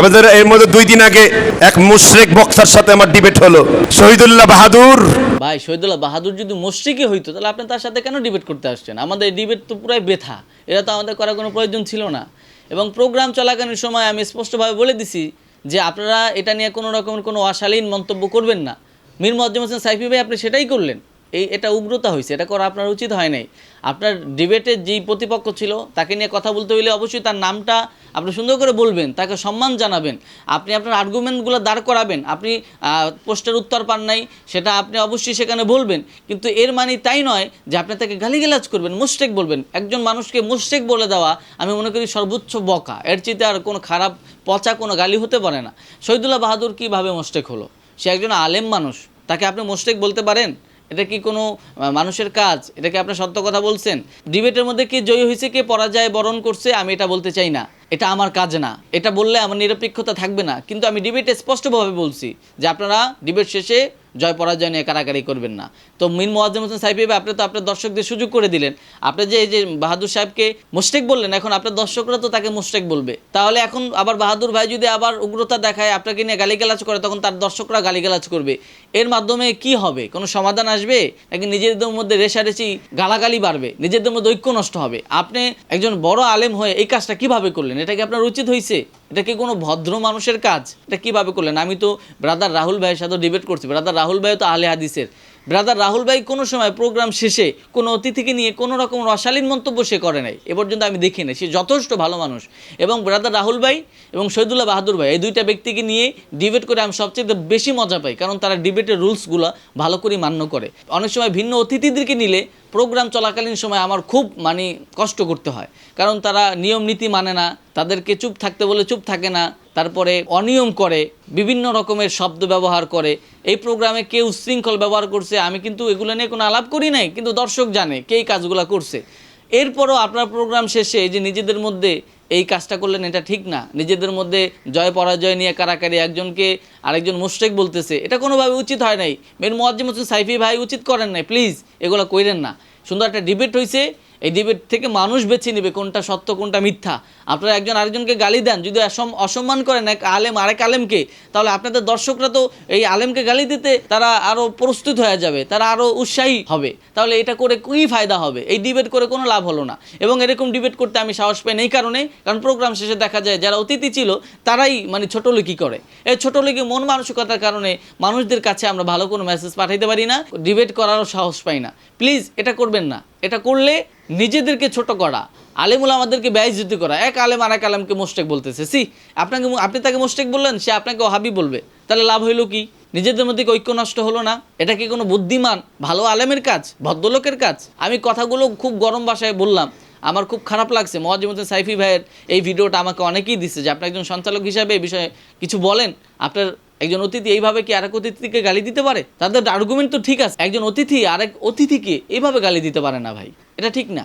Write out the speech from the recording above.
আমাদের এর মধ্যে দুই দিন আগে এক মুশরেক বক্তার সাথে আমার ডিবেট হলো। শহীদুল্লাহ বাহাদুর। ভাই, শহীদুল্লাহ বাহাদুর যদি মস্তিকে হইতো, তাহলে আপনি তার সাথে কেন ডিবেট করতে আসছেন? আমাদের ডিবেট তো পুরাই বেথা এটা তো আমাদের করার কোনো প্রয়োজন ছিল না। এবং প্রোগ্রাম চলাকালীন সময় আমি স্পষ্টভাবে বলে দিছি যে আপনারা এটা নিয়ে কোনো রকমের কোনো অশালীন মন্তব্য করবেন না। মীর মজ্জম হোসেন সাইফি ভাই, আপনি সেটাই করলেন। এই এটা উগ্রতা হয়েছে এটা করা আপনার উচিত হয় নাই। আপনার ডিবেটের যেই প্রতিপক্ষ ছিল, তাকে নিয়ে কথা বলতে হইলে অবশ্যই তার নামটা আপনি সুন্দর করে বলবেন, তাকে সম্মান জানাবেন। আপনি আপনার আর্গুমেন্টগুলো দাঁড় করাবেন, আপনি পোস্টের উত্তর পান নাই, সেটা আপনি অবশ্যই সেখানে বলবেন। কিন্তু এর মানে তাই নয় যে আপনি তাকে গালিগালাজ করবেন মুস্টেক বলবেন। একজন মানুষকে মুস্টেক বলে দেওয়া, আমি মনে করি সর্বোচ্চ বকা। এর চিতে আর কোনো খারাপ পচা কোনো গালি হতে পারে না। শহীদুল্লাহ বাহাদুর কীভাবে মোস্টেক হলো? সে একজন আলেম মানুষ, তাকে আপনি মোস্টেক বলতে পারেন? এটা কি কোনো মানুষের কাজ? এটা কি আপনার সত্য কথা বলছেন? ডিবেটের মধ্যে কে জয়ী হয়েছে কে? পরাজয় বরণ করছে? আমি এটা বলতে চাই না। এটা আমার কাজ না। এটা বললে আমার নিরপেক্ষতা থাকবে না। কিন্তু আমি ডিবেটে স্পষ্টভাবে বলছি যে আপনারা ডিবেট শেষে জয় পরাজয় নিয়ে কারাকারি করবেন না। তো মিন মোয়াজ্জেম হোসেন সাহেব আপনি তো আপনার দর্শকদের সুযোগ করে দিলেন। আপনি যে এই যে বাহাদুর সাহেবকে মুস্টেক বললেন, এখন আপনার দর্শকরা তো তাকে মুস্টেক বলবে। তাহলে এখন আবার বাহাদুর ভাই যদি আবার উগ্রতা দেখায়, আপনাকে নিয়ে গালিগালাজ করে, তখন তার দর্শকরা গালিগালাজ করবে। এর মাধ্যমে কি হবে? কোনো সমাধান আসবে? নাকি নিজেদের মধ্যে রেশারেশি গালাগালি বাড়বে? নিজেদের মধ্যে ঐক্য নষ্ট হবে? আপনি একজন বড় আলেম হয়ে এই কাজটা কীভাবে করলেন? এটা কি আপনার উচিত হয়েছে এটা কি কোনো ভদ্র মানুষের কাজ? এটা কীভাবে করলেন? আমি তো ব্রাদার রাহুল ভাইয়ের সাথে ডিবেট করছি। ব্রাদার রাহুল ভাই তো আলে হাদিসের। ব্রাদার রাহুল ভাই কোনো সময় প্রোগ্রাম শেষে কোনো অতিথিকে নিয়ে কোনো রকম অশালীন মন্তব্য সে করে নাই। এ পর্যন্ত আমি দেখি নাই। সে যথেষ্ট ভালো মানুষ। এবং ব্রাদার রাহুল ভাই এবং শহীদুল্লাহ বাহাদুর ভাই এই দুইটা ব্যক্তিকে নিয়ে ডিবেট করে আমি সবচেয়ে বেশি মজা পাই। কারণ তারা ডিবেটের রুলসগুলো ভালো করে মান্য করে। অনেক সময় ভিন্ন অতিথিদেরকে নিলে প্রোগ্রাম চলাকালীন সময় আমার খুব মানে কষ্ট করতে হয়। কারণ তারা নিয়ম নীতি মানে না। তাদেরকে চুপ থাকতে বলে চুপ থাকে না, তারপরে অনিয়ম করে, বিভিন্ন রকমের শব্দ ব্যবহার করে। এই প্রোগ্রামে কেউ উচ্ছৃঙ্খল ব্যবহার করছে, আমি কিন্তু এগুলো নিয়ে কোনো আলাপ করি নাই, কিন্তু দর্শক জানে কে এই কাজগুলো করছে। এরপরও আপনার প্রোগ্রাম শেষে যে নিজেদের মধ্যে এই কাজটা করলেন, এটা ঠিক না। নিজেদের মধ্যে জয় পরাজয় নিয়ে কারাকারি একজনকে আরেকজন মুশরেক বলতেছে, এটা কোনোভাবে উচিত হয় নাই। মেন মোয়াজ্জিম হোসেন সাইফি ভাই উচিত করেন নাই, প্লিজ, এগুলো কইরেন না। সুন্দর একটা ডিবেট হয়েছে এই ডিবেট থেকে মানুষ বেছে নেবে কোনটা সত্য, কোনটা মিথ্যা। আপনারা একজন আরেকজনকে গালি দেন, যদি অসম্মান করেন এক আলেম, আরেক আলেমকে, তাহলে আপনাদের দর্শকরা তো এই আলেমকে গালি দিতে তারা আরও প্রস্তুত হয়ে যাবে, তারা আরও উৎসাহী হবে। তাহলে এটা করে কী ফায়দা হবে? এই ডিবেট করে কোনো লাভ হলো না। এবং এরকম ডিবেট করতে আমি সাহস পাই এই কারণে, কারণ প্রোগ্রাম শেষে দেখা যায় যারা অতিথি ছিল, তারাই মানে ছোটোলেকি করে। এই ছোটোলেকি মন মানসিকতার কারণে মানুষদের কাছে আমরা ভালো কোনো মেসেজ পাঠাইতে পারি না ডিবেট করারও সাহস পাই না। প্লিজ এটা করবেন না। এটা করলে নিজেদেরকে ছোট করা, আলেমুল আমাদেরকে ব্যয়জিত করা। এক আলেম আর এক আলেমকে মোস্টেক বলতেছে। সি আপনাকে আপনি তাকে মোস্টেক বললেন, সে আপনাকে হাবি বলবে। তাহলে লাভ হইল কি? নিজেদের মধ্যে ঐক্য নষ্ট হলো না? এটা কি কোনো বুদ্ধিমান, ভালো আলেমের কাজ, ভদ্রলোকের কাজ? আমি কথাগুলো খুব গরম ভাষায় বললাম। আমার খুব খারাপ লাগছে। মহাজিমুদ্দিন সাইফি ভাইয়ের এই ভিডিওটা আমাকে অনেকেই দিচ্ছে যে, আপনি একজন সঞ্চালক হিসাবে এই বিষয়ে কিছু বলেন। আপনার একজন অতিথি এইভাবে কি আরেক অতিথিকে গালি দিতে পারে? তাদের আর্গুমেন্ট তো ঠিক আছে। একজন অতিথি আরেক অতিথিকে এইভাবে গালি দিতে পারে না ভাই। এটা ঠিক না।